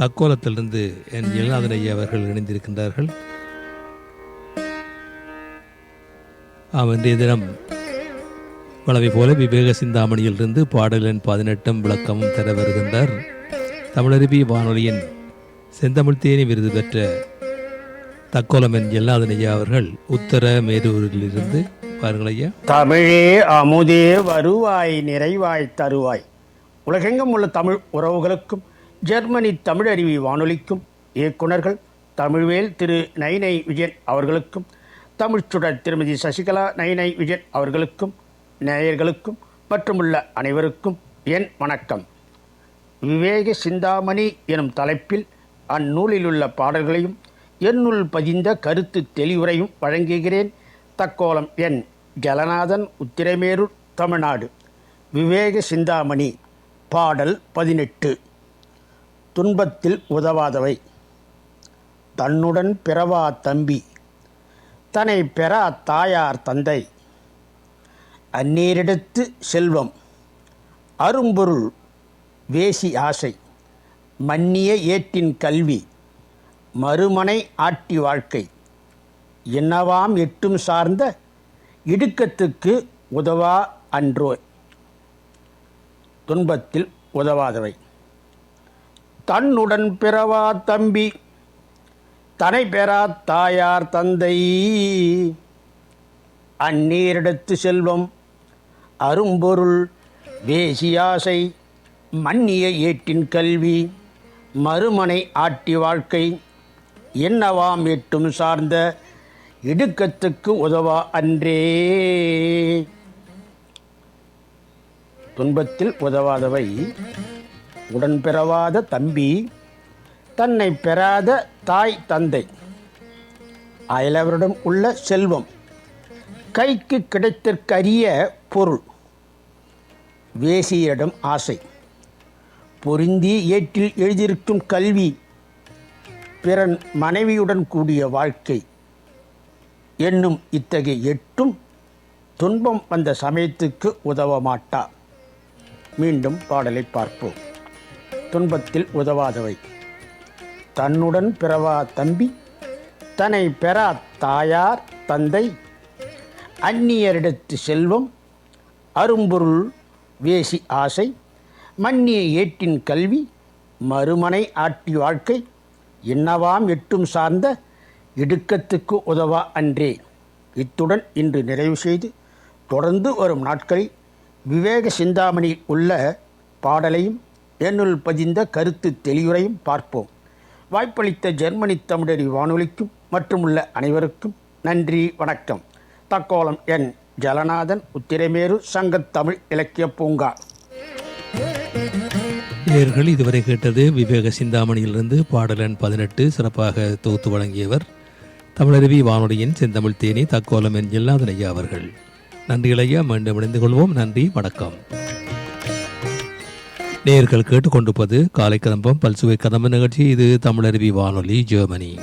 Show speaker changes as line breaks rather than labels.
தக்கோலத்திலிருந்து என் இல்லாதன் ஐயா அவர்கள் இணைந்திருக்கின்றார்கள். ஆம் இன்றைய தினம் வளவை போல விவேக சிந்தாமணியிலிருந்து பாடலின் பதினெட்டும் விளக்கமும் தர வருகின்றார். தமிழருவி வானொலியின் செந்தமிழ் தேனி விருது பெற்ற தக்கோலம் என் எல்லாதன் ஐயா அவர்கள் உத்தர மேரூரிலிருந்து பாருங்கள் ஐயா.
தமிழே அமுதே வருவாய் நிறைவாய் தருவாய். உலகெங்கும் உள்ள தமிழ் உறவுகளுக்கும் ஜெர்மனி தமிழருவி வானொலிக்கும் இயக்குனர்கள் தமிழ்வேல் திரு நைனை விஜயன் அவர்களுக்கும் தமிழ்ச்சுடர் திருமதி சசிகலா நைனை விஜயன் அவர்களுக்கும் நேயர்களுக்கும் மற்றுமுள்ள அனைவருக்கும் என் வணக்கம். விவேக சிந்தாமணி எனும் தலைப்பில் அந்நூலிலுள்ள பாடல்களையும் என்னுள் பதிந்த கருத்து தெளிவுரையும் வழங்குகிறேன் தக்கோலம் என் ஜலநாதன் உத்திரமேரூர் தமிழ்நாடு. விவேக சிந்தாமணி பாடல் பதினெட்டு. துன்பத்தில் உதவாதவை. தன்னுடன் பிறவா தம்பி. தன்னை பெறா தாயார் தந்தை. அந்நீரிடத்து செல்வம். அரும்பொருள் வேசி ஆசை. மன்னிய ஏற்றின் கல்வி. மறுமனை ஆட்டி வாழ்க்கை. என்னவாம் எட்டும் சார்ந்த இடுக்கத்துக்கு உதவா அன்றோ. துன்பத்தில் உதவாதவை. தன்னுடன் பிறவா தம்பி? தனை பெறா தாயார் தந்தை. அந்நீரிடத்து செல்வம் அரும்பொருள் வேசியாசை மன்னிய ஏற்றின் கல்வி மறுமனை ஆட்டி வாழ்க்கை. என்னவாம் எட்டும் சார்ந்த இடுக்கத்துக்கு உதவா அன்றே. துன்பத்தில் உதவாதவை. உடன்பிறவாத தம்பி தன்னை பெறாத தாய் தந்தை. அயலவரிடம் உள்ள செல்வம் கைக்கு கிடைத்தற்கரிய பொருள். வேசியரிடம் ஆசை பொருந்தி ஏற்றில் எழுதியிருக்கும் கல்வி பிறன் மனைவியுடன் கூடிய வாழ்க்கை. என்னும் இத்தகைய எட்டும் துன்பம் வந்த சமயத்துக்கு உதவ மாட்டா. மீண்டும் பாடலை பார்ப்போம். துன்பத்தில் உதவாதவை. தன்னுடன் பிறவா தம்பி? தன்னை பெறா தாயார் தந்தை? அந்நியரிடத்து செல்வம்? அரும்பொருள் வேசி ஆசை? மன்னிய ஏற்றின் கல்வி? மறுமனை ஆட்டி வாழ்க்கை? என்னவாம் எட்டும் சார்ந்த இடுக்கத்துக்கு உதவா அன்றே. இத்துடன் இன்று நிறைவு செய்து தொடர்ந்து வரும் நாட்களில் விவேக சிந்தாமணியில் உள்ள பாடலையும் என்னுள் பதிந்த கருத்து தெளிவுரையும் பார்ப்போம். வாய்ப்பளித்த ஜெர்மனி தமிழறி வானொலிக்கும் மற்றும் உள்ள அனைவருக்கும் நன்றி வணக்கம். தக்கோலம் என் ஜலநாதன் உத்திரமேரு சங்கத்தமிழ் இலக்கிய பூங்கா.
நேர்கள் இதுவரை கேட்டது விவேக சிந்தாமணியிலிருந்து பாடலன் பதினெட்டு சிறப்பாக தொகுத்து வழங்கியவர் தமிழருவி வானொலியின் செந்தமிழ் தேனி தக்கோலம் என் ஜெல்லாதன் ஐயா அவர்கள். நன்றி ஐயா மீண்டும் இணைந்து கொள்வோம். நன்றி வணக்கம். நேயர்கள் கேட்டுக்கொண்டிருப்பது காலை கதம்பம் பல்சுவை கதம்ப நிகழ்ச்சி. இது தமிழருவி வானொலி ஜெர்மனி.